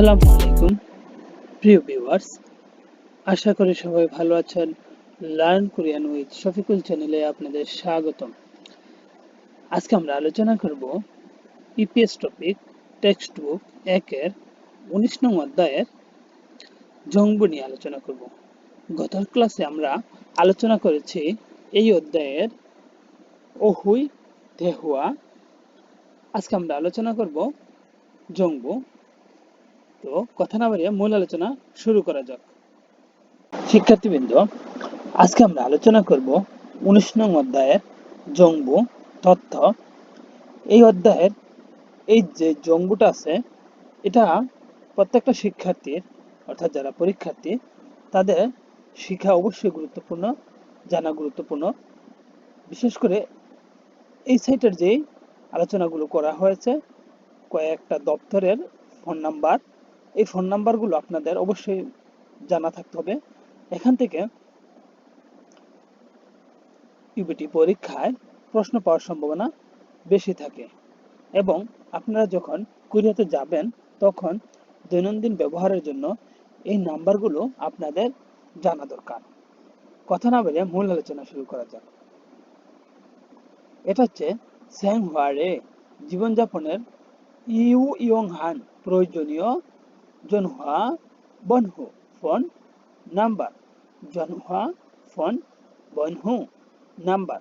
আসসালামু আলাইকুম। প্রিয় ভিউয়ার্স আশা করি সবাই ভালো আছেন। লার্ন কোরিয়ান উইথ শফিকুল চ্যানেলে আপনাদের স্বাগতম। আজকে আমরা আলোচনা করব ইপিএস টপিক টেক্সট বুক একের উনিশ নং অধ্যায়ের জংবু নিয়ে আলোচনা করব। গত ক্লাসে আমরা আলোচনা করেছি এই অধ্যায়ের ওহুই তেহুয়া। আজকে আমরা আলোচনা করব জংবু তো কথা না বাড়িয়ে মূল আলোচনা শুরু করা যাক। শিক্ষার্থীবৃন্দ, আজকে আমরা আলোচনা করব উনিশ নং অধ্যায়ের জংবু তথ্য এই অধ্যায়ের এই যে জংবুটা আছে, এটা প্রত্যেকটা শিক্ষার্থীর, অর্থাৎ যারা পরীক্ষার্থী, তাদের শিক্ষা অবশ্যই গুরুত্বপূর্ণ, জানা গুরুত্বপূর্ণ। বিশেষ করে এই সাইটের যে আলোচনাগুলো করা হয়েছে, কয়েকটা দপ্তরের ফোন নাম্বার এই ফোন নাম্বারগুলো আপনাদের অবশ্যই জানা থাকতে হবে। এখান থেকে ইউবিটি পরীক্ষায় প্রশ্ন পাওয়ার সম্ভাবনা বেশি থাকে এবং আপনারা যখন কোরিয়াতে যাবেন, তখন দৈনন্দিন ব্যবহারের জন্য এই নাম্বারগুলো আপনাদের জানা দরকার। কথা না বলে মূল আলোচনা শুরু করা যাক। এটা হচ্ছে স্যাং হোয়ারে জীবনযাপনের ইউ ইয়ং হান প্রয়োজনীয় জনহা বনহু, ফোন নাম্বার। জনহা, ফোন বনহু নাম্বার।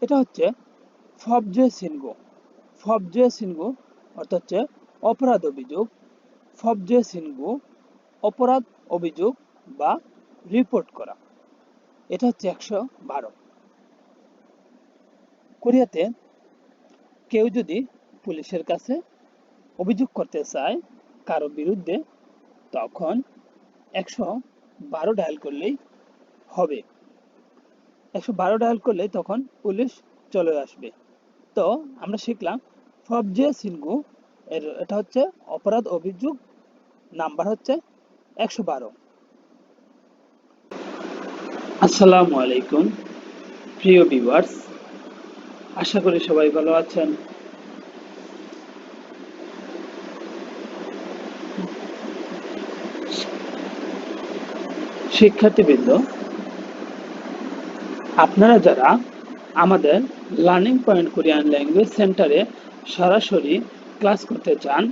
এটা হচ্ছে ফবজে সিনগো। ফবজে সিনগো অর্থাৎ হচ্ছে অপরাধ অভিযোগ। ফবজে সিনগো অপরাধ অভিযোগ বা রিপোর্ট করা। এটা হচ্ছে একশো বারো। কোরিয়াতে কেউ যদি পুলিশের কাছে অভিযোগ করতে চায় কারও বিরুদ্ধে, তখন একশো বারো ডায়াল করলেই হবে। একশো বারো ডায়াল করলে তখন পুলিশ চলে আসবে। তো আমরা শিখলাম ফবজে সিনগু, এর এটা হচ্ছে অপরাধ অভিযোগ নাম্বার হচ্ছে একশো বারো। আসসালামু আলাইকুম, প্রিয় ভিউয়ার্স, আশা করি সবাই ভালো আছেন। শিক্ষার্থীবৃন্দ, আপনারা যারা আমাদের লার্নিং পয়েন্ট কোরিয়ান ল্যাঙ্গুয়েজ সেন্টারে সরাসরি ক্লাস করতে চান,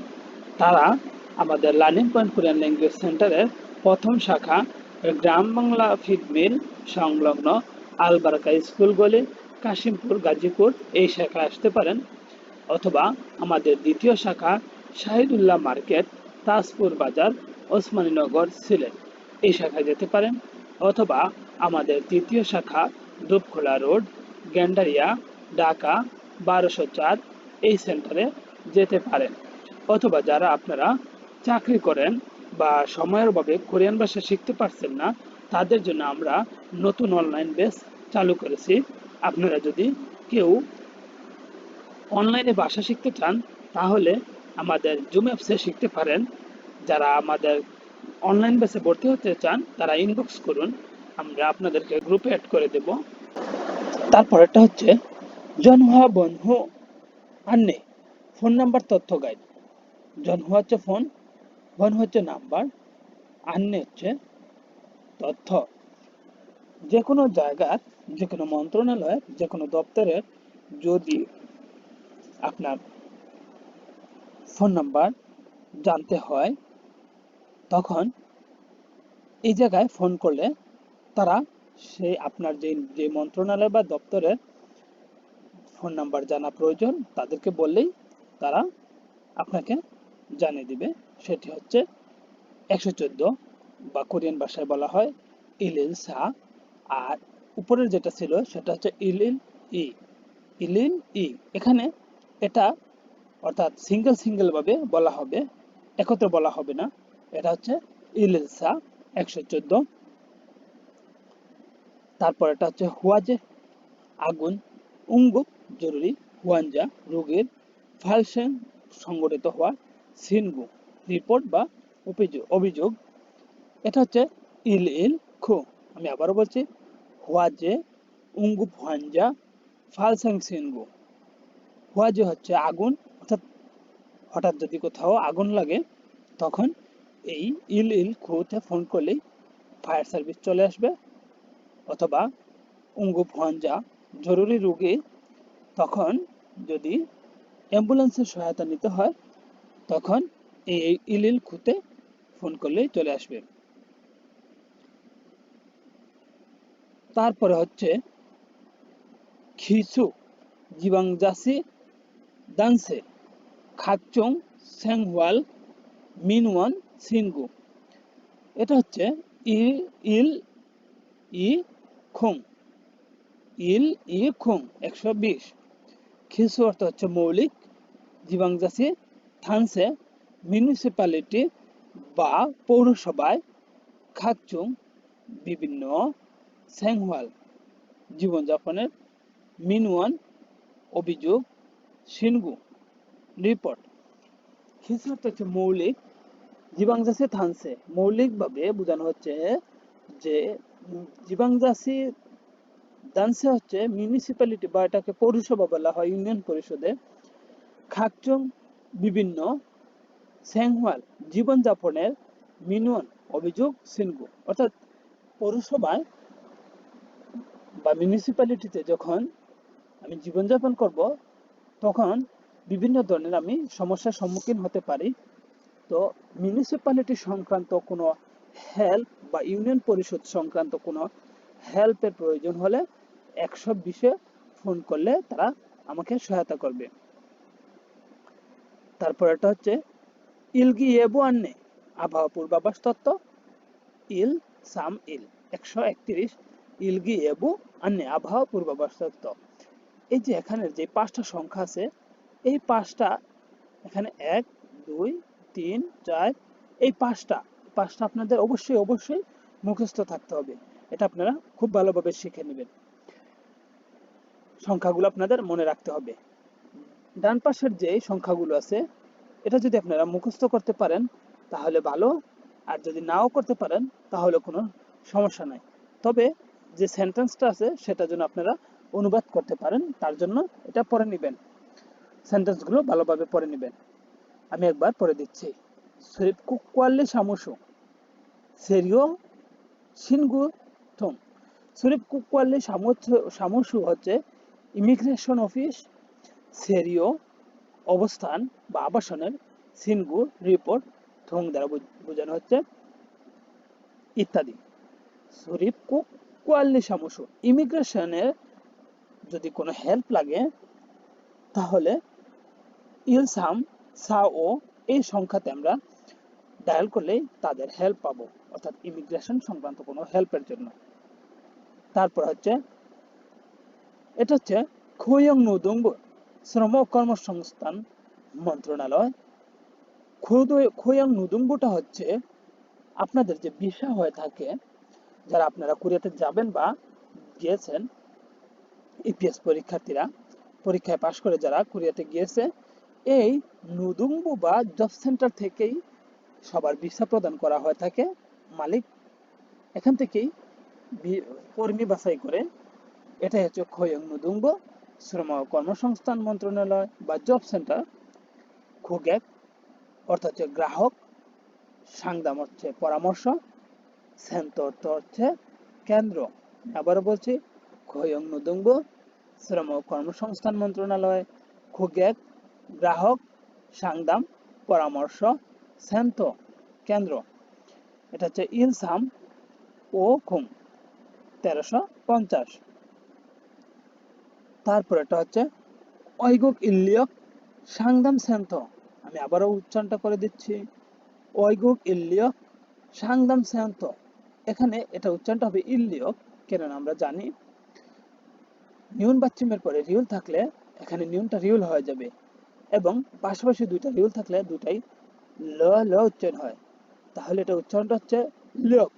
তারা আমাদের লার্নিং পয়েন্ট কোরিয়ান ল্যাঙ্গুয়েজ সেন্টারের প্রথম শাখা গ্রাম বাংলা ফিডমিল সংলগ্ন আলবারকা স্কুল গলি, কাশিমপুর, গাজীপুর এই শাখায় আসতে পারেন। অথবা আমাদের দ্বিতীয় শাখা শাহিদুল্লাহ মার্কেট, তাজপুর বাজার, ওসমানীনগর, সিলেট। এই শাখায় যেতে পারেন অথবা আমাদের তৃতীয় শাখা দুপখোলা রোড, গ্যান্ডারিয়া, ঢাকা বারোশো চার এই সেন্টারে যেতে পারেন। অথবা যারা আপনারা চাকরি করেন বা সময়ের অভাবে কোরিয়ান ভাষা শিখতে পারছেন না, তাদের জন্য আমরা নতুন অনলাইন বেস চালু করেছি। আপনারা যদি কেউ অনলাইনে ভাষা শিখতে চান, তাহলে আমাদের জুম অ্যাপসে শিখতে পারেন। যারা আমাদের অনলাইন বেসে ভর্তি হতে চান, তারা ইনবক্স করুন, আমরা আপনাদেরকে গ্রুপে অ্যাড করে দেব। তারপরেরটা হচ্ছে, জনহুয়া বনহু আন্নে ফোন নাম্বার তথ্য গাইড জনহুয়া হচ্ছে ফোন বন হচ্ছে নাম্বার আন্নে হচ্ছে তথ্য। যে কোনো জায়গার যে কোনো মন্ত্রণালয়ের যে কোনো দপ্তরের যদি আপনার ফোন নাম্বার জানতে হয় তখন এই জায়গায় ফোন করলে তারা সেই আপনার যে যে মন্ত্রণালয় বা দপ্তরের ফোন নাম্বার জানা প্রয়োজন, তাদেরকে বললেই তারা আপনাকে জানিয়ে দিবে। সেটি হচ্ছে একশো চোদ্দ বা কোরিয়ান ভাষায় বলা হয় ইলিল সা। আর উপরের যেটা ছিল সেটা হচ্ছে ইলিল ই। ইলিল ই। এখানে এটা অর্থাৎ সিঙ্গেল সিঙ্গেলভাবে বলা হবে, একত্রে বলা হবে না। এটা হচ্ছে ইলিলসা একশো চোদ্দ। তারপর এটা হচ্ছে হুয়াজে আগুন উঙ্গুক জরুরি হুয়ানজা রোগীর ফালসেন সংগঠিত হওয়া সিনগু রিপোর্ট বা অভিযোগ অভিযোগ। এটা হচ্ছে ইল ইল খু। আমি আবারও বলছি হুয়াজে উঙ্গু ফুয়ানজা ফালসাং সিনগু। হুয়াজে হচ্ছে আগুন, অর্থাৎ হঠাৎ যদি কোথাও আগুন লাগে, তখন এই ইল ইল খুতে ফোন করলেই ফায়ার সার্ভিস চলে আসবে অথবা উঙ্গু ফঞ্জা জরুরি রোগী তখন যদি অ্যাম্বুলেন্সের সহায়তা নিতে হয়, তখন এই ইল ইল খুতে ফোন করলেই চলে আসবে। তারপরে হচ্ছে খিসু জিবাংজাসি দানসে খাকচং সেংহওয়াল মিনওয়ান সিনগু। এটা হচ্ছে ই, ইল, ই খুং ইল, ই খুং একশো বিশ। খিসু অর্থ হচ্ছে মৌলিক, জিবাংজাসি, থানসে, মিউনিসিপ্যালিটি বা পৌরসভায় খাকচুং বিভিন্ন স্যাংহওয়াল জীবনযাপনের মিনওয়ান অভিযোগ, সিনগু। রিপোর্ট। খিসু অর্থ হচ্ছে মৌলিক জীবাংজাসি থানসে মৌলিকভাবে বোঝানো হচ্ছে যে জীবাংজাসি দানসে হচ্ছে মিউনিসিপ্যালিটি বা এটাকে পৌরসভা বলা হয়, ইউনিয়ন পরিষদে। খাকচং বিভিন্ন স্যাংহওয়াল জীবনযাপনের মিনুয়ান অভিযোগ সিনগু। অর্থাৎ পৌরসভায় বা মিউনিসিপ্যালিটিতে যখন আমি জীবনযাপন করব, তখন বিভিন্ন ধরনের আমি সমস্যার সম্মুখীন হতে পারি। তো মিউনিসিপ্যালিটি সংক্রান্ত কোনো হেল্প বা ইউনিয়ন পরিষদ সংক্রান্ত কোনো হেল্পের প্রয়োজন হলে একশো বিশে ফোন করলে তারা আমাকে সহায়তা করবে। তারপর এটা হচ্ছে ইলগি এবু আন্নে আবহাওয়া পূর্বাভাস তত্ত্ব, ইল সাম ইল, একশো একত্রিশ ইলগি এবু আন্নে আবহাওয়া পূর্বাভাস তত্ত্ব। এই যে এখানের যে পাঁচটা সংখ্যা আছে, এই পাঁচটা এখানে এক, দুই তিন, চার, এই পাঁচটা পাঁচটা আপনাদের অবশ্যই অবশ্যই মুখস্থ থাকতে হবে। এটা আপনারা খুব ভালোভাবে শিখে নেবেন। সংখ্যাগুলো আপনাদের মনে রাখতে হবে। ডান পাশের যে সংখ্যাগুলো আছে, এটা যদি আপনারা মুখস্থ করতে পারেন, তাহলে ভালো। আর যদি নাও করতে পারেন, তাহলে কোনো সমস্যা নাই। তবে যে সেন্টেন্সটা আছে সেটা যেন আপনারা অনুবাদ করতে পারেন। তার জন্য এটা পড়ে নেবেন। সেন্টেন্সগুলো ভালোভাবে পড়ে নেবেন। আমি একবার পড়ে দিচ্ছি শরীফ কুকওয়াল্লি সামুসু সেরিও সিনগু থং শরীফ কুকওয়াল্লি সামুসু হচ্ছে ইমিগ্রেশন অফিস। সেরিও অবস্থান বা আবাসনের সিনগু রিপোর্ট থং দ্বারা বোঝানো হচ্ছে। ইত্যাদি। কুক কোয়াল্লি সামুসু ইমিগ্রেশনের যদি কোনো হেল্প লাগে, তাহলে ইলসাম সা ও এই সংখ্যাতে আমরা ডায়াল করলেই তাদের হেল্প পাবো। অর্থাৎ ইমিগ্রেশন সংক্রান্ত কোনো হেল্পের জন্য। তারপর হচ্ছে, এটা হচ্ছে খোয়ং নুদুঙ্গ শ্রম কর্মসংস্থান মন্ত্রণালয়। খোয়ং নুদুঙ্গুটা হচ্ছে আপনাদের যে ভিসা হয়ে থাকে, যারা আপনারা কোরিয়াতে যাবেন বা গিয়েছেন ইপিএস পরীক্ষার্থীরা, পরীক্ষায় পাশ করে যারা কোরিয়াতে গিয়েছে এই নুদুম্বু বা জব সেন্টার থেকেই সবার ভিসা প্রদান করা হয়ে থাকে। মালিক এখান থেকেই কর্মী বাছাই করে। এটাই হচ্ছে খয়ং নুদুম্ব শ্রম কর্মসংস্থান মন্ত্রণালয় বা জব সেন্টার। খুগেক, অর্থাৎ হচ্ছে গ্রাহক, সাংদাম হচ্ছে পরামর্শ, সেন্ত অর্থ হচ্ছে কেন্দ্র। আবারও বলছি, খয়ং নুদুম্ব শ্রম কর্মসংস্থান মন্ত্রণালয়, খুগেক গ্রাহক, সাংদাম, পরামর্শ সেন্ত কেন্দ্র। এটা হচ্ছে ইলসাম ও খুম, তেরোশো পঞ্চাশ। তারপর এটা হচ্ছে ঐগুক ইল্লিয়ক, সাংদাম সেন্ত আমি আবারও উচ্চারণটা করে দিচ্ছি। ঐগুক ইল্লিয়ক, সাংদাম সেন্ত এখানে এটা উচ্চারণটা হবে ইল্লিয়ক কেন আমরা জানি, নিউন বাচ্চুমের পরে রিউল থাকলে এখানে নিউনটা রিউল হয়ে যাবে। এবং পাশাপাশি দুইটা রিউল থাকলে দুটাই ল ল উচ্চারণ হয়। তাহলে এটা উচ্চারণটা হচ্ছে লিয়ক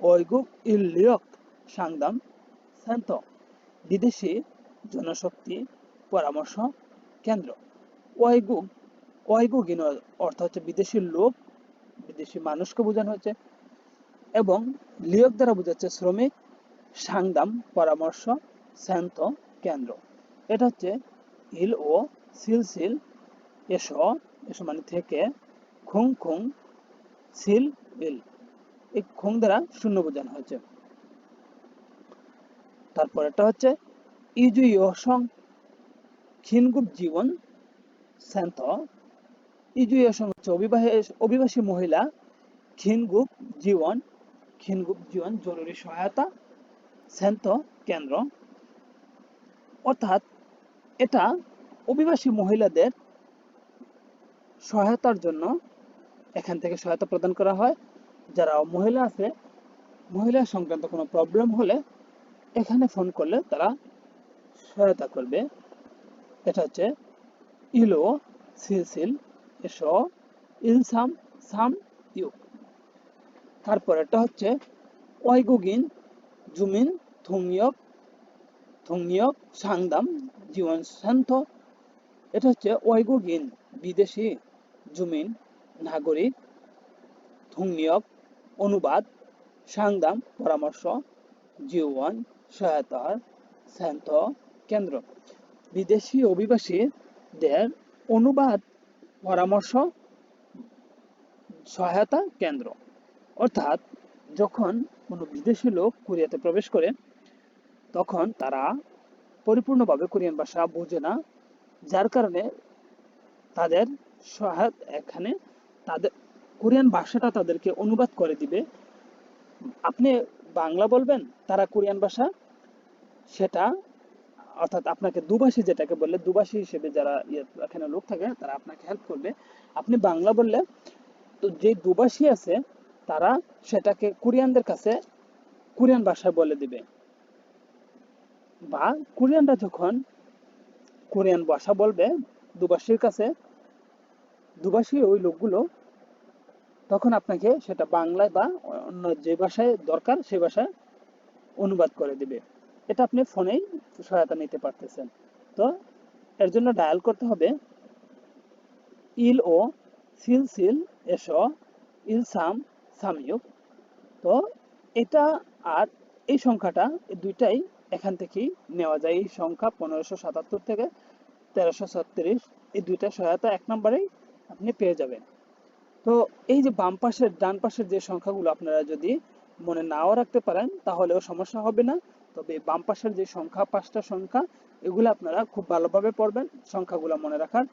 ঐগুক ইল লিয়ক, সাংদাম, শান্ত, বিদেশি জনশক্তি পরামর্শ কেন্দ্র। ওয়াইগুক ওয়াইগুগিন অর্থ হচ্ছে বিদেশি লোক, বিদেশি মানুষকে বোঝানো হচ্ছে এবং লিয়ক দ্বারা বোঝাচ্ছে শ্রমিক, সাংদাম, পরামর্শ, শান্ত কেন্দ্র। এটা হচ্ছে ইল ও সিলসিল এস, এসো মানে থেকে খুং খুং সিল ইল এই খুং দ্বারা শূন্য বোঝানো হয়েছে। হচ্ছে ইজু জীবন স্যান্ত ইজু হচ্ছে অভিবাসী মহিলা জীবন জীবন জরুরি সহায়তা স্যান্ত কেন্দ্র। অর্থাৎ এটা অভিবাসী মহিলাদের সহায়তার জন্য এখান থেকে সহায়তা প্রদান করা হয়। যারা মহিলা আছে, মহিলা সংক্রান্ত কোনো প্রবলেম হলে এখানে ফোন করলে তারা সহায়তা করবে। এটা হচ্ছে ইলো সিলসিল এসো, ইলসাম, সাম, ইউ। তারপর এটা হচ্ছে ওয়াইগুগিন, জুমিন থুংয়ক থুংয়ক সাংদাম জীবন শান্ত এটা হচ্ছে ওয়াইগুগিন, বিদেশি। জুমিন, নাগরিক থুংনিয়ক অনুবাদ, সাংদাম, পরামর্শ জীবন সহায়তার শান্ত কেন্দ্র। বিদেশি অভিবাসীদের অনুবাদ, পরামর্শ, সহায়তা কেন্দ্র। অর্থাৎ যখন কোনো বিদেশি লোক কোরিয়াতে প্রবেশ করে, তখন তারা পরিপূর্ণভাবে কোরিয়ান ভাষা বোঝে না, যার কারণে তাদের সহায়ত এখানে তাদের, কোরিয়ান ভাষাটা তাদেরকে অনুবাদ করে দিবে। আপনি বাংলা বলবেন, তারা কোরিয়ান ভাষা, সেটা, অর্থাৎ আপনাকে দুভাষী যেটাকে বললে দুভাষী হিসেবে যারা ইয়ে এখানে লোক থাকে, তারা আপনাকে হেল্প করবে। আপনি বাংলা বললে, তো যে দুভাষী আছে, তারা সেটাকে কোরিয়ানদের কাছে কোরিয়ান ভাষায় বলে দিবে। বা কোরিয়ানরা যখন কোরিয়ান ভাষা বলবে দুভাষীর কাছে দুভাষী ওই লোকগুলো তখন আপনাকে সেটা বাংলায় বা অন্য যে ভাষায় দরকার সেই ভাষায় অনুবাদ করে দিবে। এটা আপনি ফোনেই সহায়তা নিতে পারতেছেন। তো এর জন্য ডায়াল করতে হবে, ইল ও সিল সিল এসো ইল সাম সাময়ুক তো এটা আর এই সংখ্যাটা দুইটাই এখান থেকেই নেওয়া যায়। এই সংখ্যা পনেরোশো সাতাত্তর থেকে তেরোশো ছত্রিশ, এই দুইটা সহায়তা এক নম্বরেই আপনি পেয়ে যাবেন। তো এই যে বাম পাশের, ডান পাশের যে সংখ্যাগুলো আপনারা যদি মনে নাও রাখতে পারেন, তাহলেও সমস্যা হবে না। তবে বাম পাশের যে সংখ্যা, পাঁচটা সংখ্যা, এগুলো আপনারা খুব ভালোভাবে পড়বেন, সংখ্যাগুলো মনে রাখার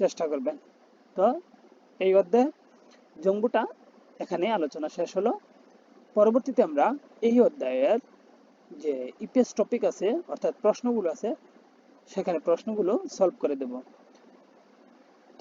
চেষ্টা করবেন। তো এই অধ্যায়ে জম্বুটা এখানে আলোচনা শেষ হলো। পরবর্তীতে আমরা এই অধ্যায়ের যে ইপিএস টপিক আছে, অর্থাৎ প্রশ্নগুলো আছে, সেখানে প্রশ্নগুলো সলভ করে দেব।